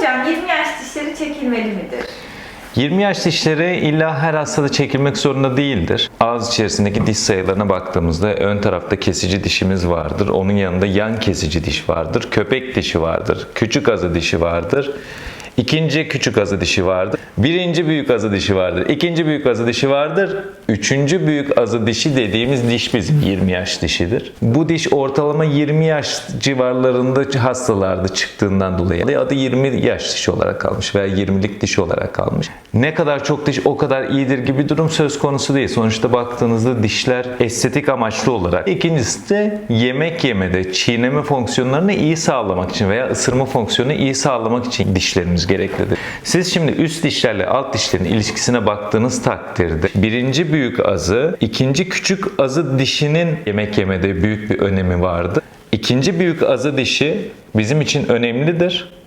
Hocam 20 yaş dişleri çekilmeli midir? 20 yaş dişleri illa her hastada çekilmek zorunda değildir. Ağız içerisindeki diş sayılarına baktığımızda ön tarafta kesici dişimiz vardır. Onun yanında yan kesici diş vardır. Köpek dişi vardır. Küçük azı dişi vardır. İkinci küçük azı dişi vardır. Birinci büyük azı dişi vardır. İkinci büyük azı dişi vardır. Üçüncü büyük azı dişi dediğimiz diş bizim 20 yaş dişidir. Bu diş ortalama 20 yaş civarlarında hastalarda çıktığından dolayı adı 20 yaş dişi olarak kalmış veya 20'lik diş olarak kalmış. Ne kadar çok diş o kadar iyidir gibi durum söz konusu değil. Sonuçta baktığınızda dişler estetik amaçlı olarak. İkincisi de yemek yemede çiğneme fonksiyonlarını iyi sağlamak için veya ısırma fonksiyonunu iyi sağlamak için dişlerimiz gereklidir. Siz şimdi üst dişlerle alt dişlerin ilişkisine baktığınız takdirde birinci büyük azı, ikinci küçük azı dişinin yemek yemede büyük bir önemi vardı. İkinci büyük azı dişi bizim için önemlidir.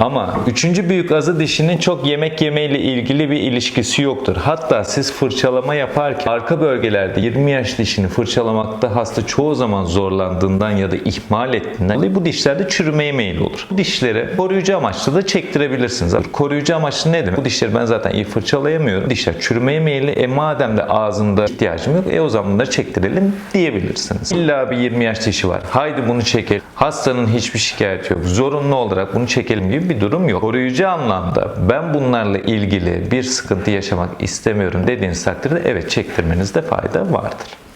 Ama üçüncü büyük azı dişinin çok yemek yemeyle ilgili bir ilişkisi yoktur. Hatta siz fırçalama yaparken arka bölgelerde 20 yaş dişini fırçalamakta hasta çoğu zaman zorlandığından ya da ihmal ettiğinden dolayı bu dişlerde çürümeye meyil olur. Bu dişleri koruyucu amaçlı da çektirebilirsiniz. Koruyucu amaçlı ne demek? Bu dişleri ben zaten iyi fırçalayamıyorum. Dişler çürümeye meyilli. E madem de ağzında ihtiyacım yok e o zaman bunları çektirelim diyebilirsiniz. İlla bir 20 yaş dişi var. Haydi bunu çekelim. Hastanın hiçbir şikayeti yok. Zorunlu olarak bunu çekelim bir durum yok. Koruyucu anlamda ben bunlarla ilgili bir sıkıntı yaşamak istemiyorum dediğiniz takdirde evet çektirmenizde fayda vardır.